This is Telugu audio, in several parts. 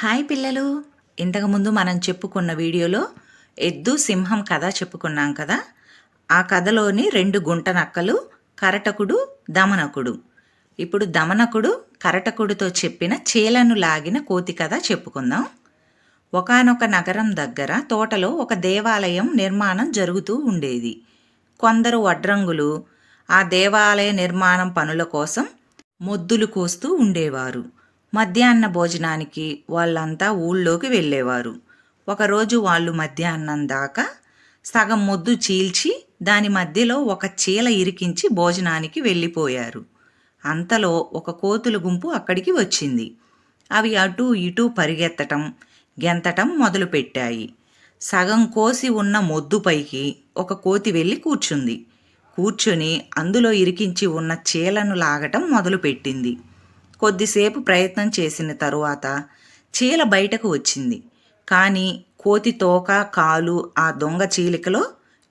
హాయ్ పిల్లలు. ఇంతకుముందు మనం చెప్పుకున్న వీడియోలో ఎద్దు సింహం కథ చెప్పుకున్నాం కదా. ఆ కథలోని రెండు గుంట నక్కలు కరటకుడు దమనకుడు. ఇప్పుడు దమనకుడు కరటకుడితో చెప్పిన చీలను లాగిన కోతి కథ చెప్పుకుందాం. ఒకానొక నగరం దగ్గర తోటలో ఒక దేవాలయం నిర్మాణం జరుగుతూ ఉండేది. కొందరు వడ్రంగులు ఆ దేవాలయ నిర్మాణం పనుల కోసం మొద్దులు కోస్తూ ఉండేవారు. మధ్యాహ్న భోజనానికి వాళ్ళంతా ఊళ్ళోకి వెళ్ళేవారు. ఒకరోజు వాళ్ళు మధ్యాహ్నం దాకా సగం మొద్దు చీల్చి దాని మధ్యలో ఒక చీల ఇరికించి భోజనానికి వెళ్ళిపోయారు. అంతలో ఒక కోతుల గుంపు అక్కడికి వచ్చింది. అవి అటూ ఇటూ పరిగెత్తటం గెంతటం మొదలుపెట్టాయి. సగం కోసి ఉన్న మొద్దుపైకి ఒక కోతి వెళ్ళి కూర్చుంది. కూర్చొని అందులో ఇరికించి ఉన్న చీలను లాగటం మొదలుపెట్టింది. కొద్దిసేపు ప్రయత్నం చేసిన తరువాత చీల బయటకు వచ్చింది. కానీ కోతి తోక కాలు ఆ దొంగ చీలికలో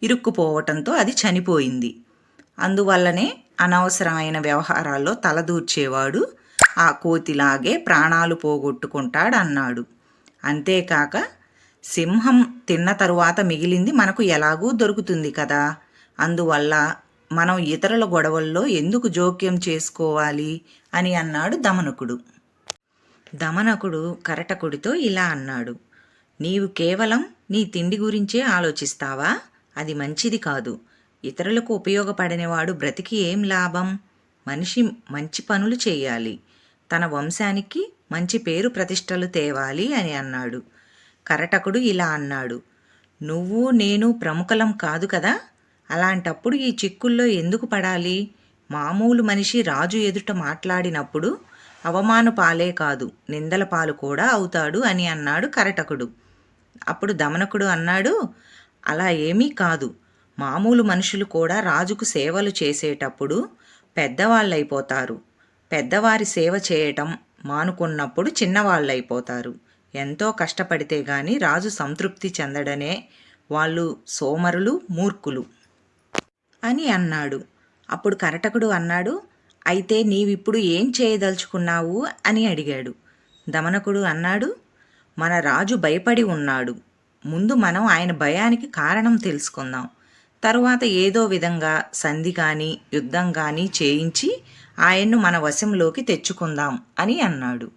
ఇరుక్కుపోవటంతో అది చనిపోయింది. అందువల్లనే అనవసరమైన వ్యవహారాల్లో తలదూర్చేవాడు ఆ కోతిలాగే ప్రాణాలు పోగొట్టుకుంటాడన్నాడు. అంతేకాక సింహం తిన్న తరువాత మిగిలింది మనకు ఎలాగూ దొరుకుతుంది కదా. అందువల్ల మనం ఇతరుల గొడవల్లో ఎందుకు జోక్యం చేసుకోవాలి? అని అన్నాడు దమనకుడు. దమనకుడు కరటకుడితో ఇలా అన్నాడు నీవు కేవలం నీ తిండి గురించే ఆలోచిస్తావా? అది మంచిది కాదు. ఇతరులకు ఉపయోగపడనివాడు బ్రతికి ఏం లాభం? మనిషి మంచి పనులు చేయాలి. తన వంశానికి మంచి పేరు ప్రతిష్టలు తేవాలి అని అన్నాడు. కరటకుడు ఇలా అన్నాడు నువ్వు నేను ప్రముఖలం కాదు కదా? అలాంటప్పుడు ఈ చిక్కుల్లో ఎందుకు పడాలి? మామూలు మనిషి రాజు ఎదుట మాట్లాడినప్పుడు అవమాన పాలే కాదు నిందల పాలు కూడా అవుతాడు అని అన్నాడు కరటకుడు. అప్పుడు దమనకుడు అన్నాడు అలా ఏమీ కాదు. మామూలు మనుషులు కూడా రాజుకు సేవలు చేసేటప్పుడు పెద్దవాళ్ళైపోతారు. పెద్దవారి సేవ చేయటం మానుకున్నప్పుడు చిన్నవాళ్ళైపోతారు. ఎంతో కష్టపడితే గాని రాజు సంతృప్తి చెందడనే వాళ్ళు సోమరులు మూర్ఖులు అని అన్నాడు. అప్పుడు కరటకుడు అన్నాడు అయితే నీవిప్పుడు ఏం చేయదలుచుకున్నావు? అని అడిగాడు. దమనకుడు అన్నాడు మన రాజు భయపడి ఉన్నాడు. ముందు మనం ఆయన భయానికి కారణం తెలుసుకుందాం. తరువాత ఏదో విధంగా సంధి కానీ యుద్ధం కానీ చేయించి ఆయన్ను మన వశంలోకి తెచ్చుకుందాం అని అన్నాడు.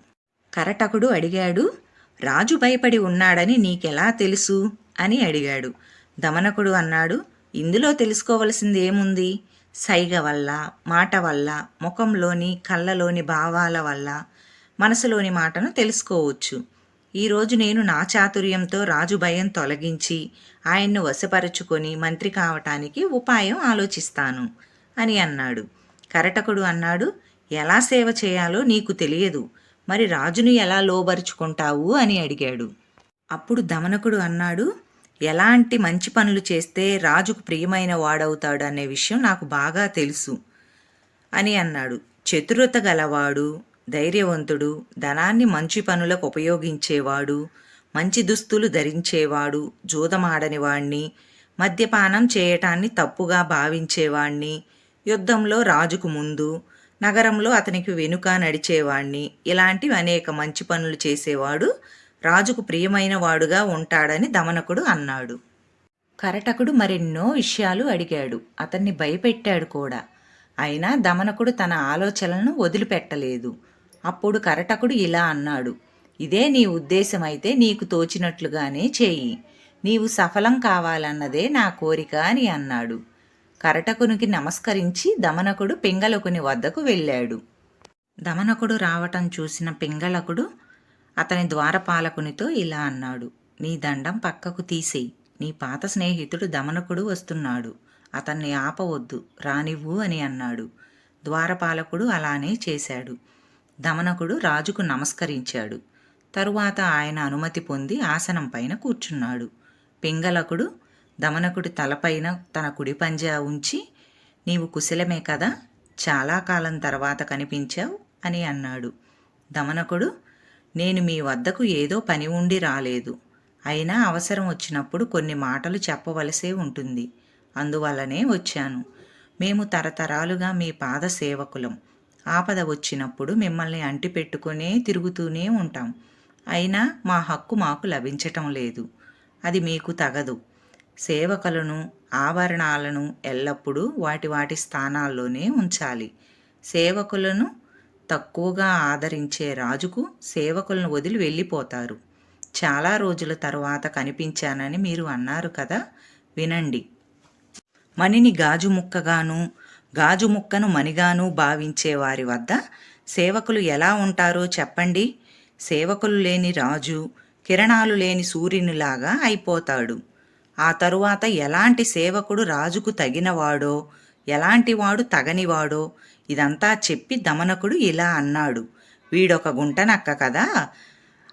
కరటకుడు అడిగాడు రాజు భయపడి ఉన్నాడని నీకెలా తెలుసు? అని అడిగాడు. దమనకుడు అన్నాడు ఇందులో తెలుసుకోవలసింది ఏముంది? సైగ వల్ల మాట వల్ల ముఖంలోని కళ్ళలోని భావాల వల్ల మనసులోని మాటను తెలుసుకోవచ్చు. ఈరోజు నేను నా చాతుర్యంతో రాజు భయం తొలగించి ఆయన్ను వశపరుచుకొని మంత్రి కావటానికి ఉపాయం ఆలోచిస్తాను అని అన్నాడు. కరటకుడు అన్నాడు ఎలా సేవ చేయాలో నీకు తెలియదు. మరి రాజును ఎలా లోబరుచుకుంటావు? అని అడిగాడు. అప్పుడు దమనకుడు అన్నాడు ఎలాంటి మంచి పనులు చేస్తే రాజుకు ప్రియమైన వాడవుతాడు అనే విషయం నాకు బాగా తెలుసు అని అన్నాడు. చతురత గలవాడు ధైర్యవంతుడు ధనాన్ని మంచి పనులకు ఉపయోగించేవాడు మంచి దుస్తులు ధరించేవాడు జూదమాడని వాణ్ణి మద్యపానం చేయటాన్ని తప్పుగా భావించేవాణ్ణి యుద్ధంలో రాజుకు ముందు నగరంలో అతనికి వెనుక నడిచేవాణ్ణి ఇలాంటివి అనేక మంచి పనులు చేసేవాడు రాజుకు ప్రియమైన వాడుగా ఉంటాడని దమనకుడు అన్నాడు. కరటకుడు మరెన్నో విషయాలు అడిగాడు. అతన్ని భయపెట్టాడు కూడా. అయినా దమనకుడు తన ఆలోచనలను వదిలిపెట్టలేదు. అప్పుడు కరటకుడు ఇలా అన్నాడు. ఇదే నీ ఉద్దేశమైతే నీకు తోచినట్లుగానే చేయి. నీవు సఫలం కావాలన్నదే నా కోరిక అని అన్నాడు. కరటకునికి నమస్కరించి దమనకుడు పింగళకుని వద్దకు వెళ్ళాడు. దమనకుడు రావటం చూసిన పింగళకుడు అతని ద్వారపాలకునితో ఇలా అన్నాడు. నీ దండం పక్కకు తీసేయి. నీ పాత స్నేహితుడు దమనకుడు వస్తున్నాడు. అతన్ని ఆపవద్దు. రానివ్వు అని అన్నాడు. ద్వారపాలకుడు అలానే చేశాడు. దమనకుడు రాజుకు నమస్కరించాడు. తరువాత ఆయన అనుమతి పొంది ఆసనం పైన కూర్చున్నాడు. పింగళకుడు దమనకుడి తలపైన తన కుడి పంజా ఉంచి నీవు కుశలమే కదా? చాలా కాలం తర్వాత కనిపించావు అని అన్నాడు. దమనకుడు నేను మీ వద్దకు ఏదో పని ఉండి రాలేదు. అయినా అవసరం వచ్చినప్పుడు కొన్ని మాటలు చెప్పవలసే ఉంటుంది. అందువల్లనే వచ్చాను. మేము తరతరాలుగా మీ పాద సేవకులం. ఆపద వచ్చినప్పుడు మిమ్మల్ని అంటిపెట్టుకునే తిరుగుతూనే ఉంటాం. అయినా మా హక్కు మాకు లభించటం లేదు. అది మీకు తగదు. సేవకులను ఆభరణాలను ఎల్లప్పుడూ వాటి వాటి స్థానాల్లోనే ఉంచాలి. సేవకులను తక్కువగా ఆదరించే రాజుకు సేవకులను వదిలి వెళ్ళిపోతారు. చాలా రోజుల తర్వాత కనిపించానని మీరు అన్నారు కదా? వినండి. మణిని గాజు ముక్కగాను గాజు ముక్కను మణిగాను భావించే వారి వద్ద సేవకులు ఎలా ఉంటారో చెప్పండి. సేవకులు లేని రాజు కిరణాలు లేని సూర్యునిలాగా అయిపోతాడు. ఆ తరువాత ఎలాంటి సేవకుడు రాజుకు తగినవాడో ఎలాంటి వాడు తగనివాడో? ఇదంతా చెప్పి దమనకుడు ఇలా అన్నాడు. వీడొక గుంటనక్క కదా?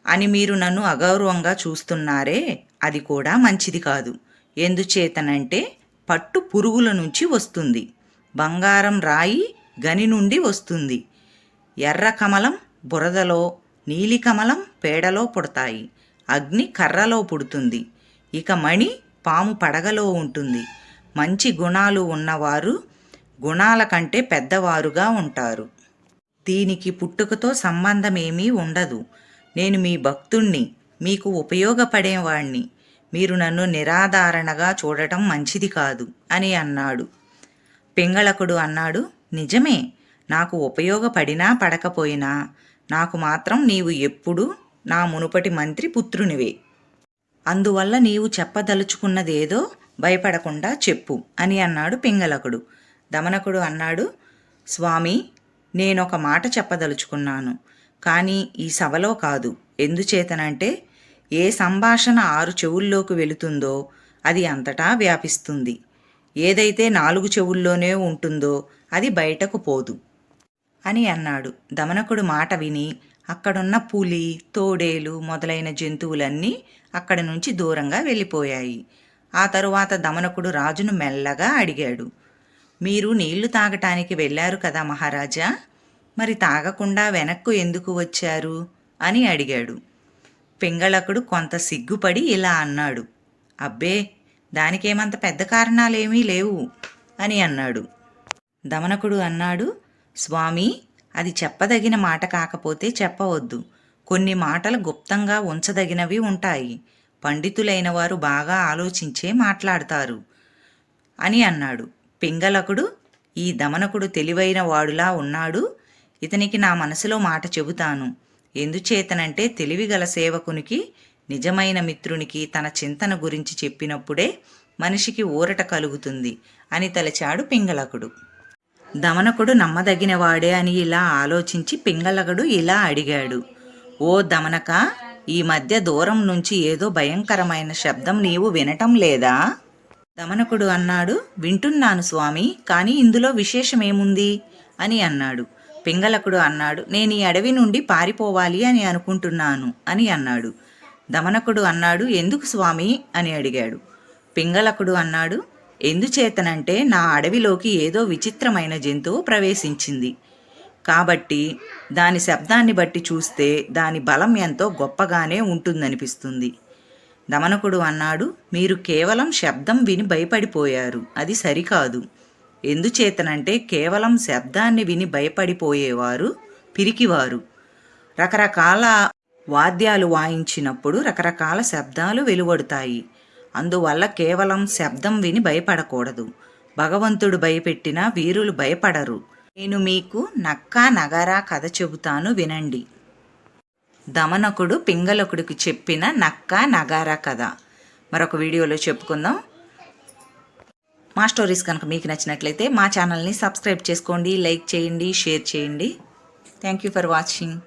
అని మీరు నన్ను అగౌరవంగా చూస్తున్నారే అది కూడా మంచిది కాదు. ఎందుచేతనంటే పట్టు పురుగుల నుంచి వస్తుంది. బంగారం రాయి గని నుండి వస్తుంది. ఎర్ర కమలం బురదలో నీలికమలం పేడలో పుడతాయి. అగ్ని కర్రలో పుడుతుంది. ఇక మణి పాము పడగలో ఉంటుంది. మంచి గుణాలు ఉన్నవారు గుణాల కంటే పెద్దవారుగా ఉంటారు. దీనికి పుట్టుకతో సంబంధమేమీ ఉండదు. నేను మీ భక్తుణ్ణి మీకు ఉపయోగపడేవాణ్ణి. మీరు నన్ను నిరాధారణగా చూడటం మంచిది కాదు అని అన్నాడు. పింగళకుడు అన్నాడు నిజమే నాకు ఉపయోగపడినా పడకపోయినా నాకు మాత్రం నీవు ఎప్పుడూ నా మునుపటి మంత్రి పుత్రునివే. అందువల్ల నీవు చెప్పదలుచుకున్నదేదో భయపడకుండా చెప్పు అని అన్నాడు పింగళకుడు. దమనకుడు అన్నాడు స్వామి నేనొక మాట చెప్పదలుచుకున్నాను. కానీ ఈ సభలో కాదు. ఎందుచేతనంటే ఏ సంభాషణ ఆరు చెవుల్లోకి వెళుతుందో అది అంతటా వ్యాపిస్తుంది. ఏదైతే నాలుగు చెవుల్లోనే ఉంటుందో అది బయటకు పోదు అని అన్నాడు. దమనకుడు మాట విని అక్కడున్న పులి తోడేలు మొదలైన జంతువులన్నీ అక్కడి నుంచి దూరంగా వెళ్ళిపోయాయి. ఆ తరువాత దమనకుడు రాజును మెల్లగా అడిగాడు మీరు నీళ్ళు తాగటానికి వెళ్ళారు కదా మహారాజా? మరి తాగకుండా వెనక్కు ఎందుకు వచ్చారు? అని అడిగాడు. పింగళకుడు కొంత సిగ్గుపడి ఇలా అన్నాడు అబ్బే దానికేమంత పెద్ద కారణాలేమీ లేవు అని అన్నాడు. దమనకుడు అన్నాడు స్వామి అది చెప్పదగిన మాట కాకపోతే చెప్పవద్దు. కొన్ని మాటలు గుప్తంగా ఉంచదగినవి ఉంటాయి. పండితులైన వారు బాగా ఆలోచించే మాట్లాడతారు అని అన్నాడు. పింగళకుడు ఈ దమనకుడు తెలివైన వాడులా ఉన్నాడు. ఇతనికి నా మనసులో మాట చెబుతాను. ఎందుచేతనంటే తెలివిగల సేవకునికి నిజమైన మిత్రునికి తన చింతన గురించి చెప్పినప్పుడే మనిషికి ఊరట కలుగుతుంది అని తలచాడు పింగళకుడు. దమనకుడు నమ్మదగినవాడే అని ఇలా ఆలోచించి పింగళకుడు ఇలా అడిగాడు. ఓ దమనక ఈ మధ్య దూరం నుంచి ఏదో భయంకరమైన శబ్దం నీవు వినటం లేదా? దమనకుడు అన్నాడు. వింటున్నాను స్వామి కానీ ఇందులో విశేషమేముంది? అని అన్నాడు. పింగళకుడు అన్నాడు. నేను ఈ అడవి నుండి పారిపోవాలి అని అనుకుంటున్నాను అని అన్నాడు. దమనకుడు అన్నాడు. ఎందుకు స్వామి? అని అడిగాడు. పింగళకుడు అన్నాడు. ఎందుచేతనంటే నా అడవిలోకి ఏదో విచిత్రమైన జంతువు ప్రవేశించింది. కాబట్టి దాని శబ్దాన్ని బట్టి చూస్తే దాని బలం ఎంతో గొప్పగానే ఉంటుందనిపిస్తుంది. దమనకుడు అన్నాడు మీరు కేవలం శబ్దం విని భయపడిపోయారు అది సరికాదు. ఎందుచేతనంటే కేవలం శబ్దాన్ని విని భయపడిపోయేవారు పిరికివారు. రకరకాల వాద్యాలు వాయించినప్పుడు రకరకాల శబ్దాలు వెలువడతాయి. అందువల్ల కేవలం శబ్దం విని భయపడకూడదు. భగవంతుడు భయపెట్టినా వీరులు భయపడరు. నేను మీకు నక్కా నగారా కథ చెబుతాను వినండి. దమనకుడు పింగళకుడికి చెప్పిన నక్కా నగారా కథ. మరొక వీడియోలో చెప్పుకుందాం. మా స్టోరీస్ కనుక మీకు నచ్చినట్లయితే మా ఛానల్ని సబ్స్క్రైబ్ చేసుకోండి లైక్ చేయండి షేర్ చేయండి. Thank you for watching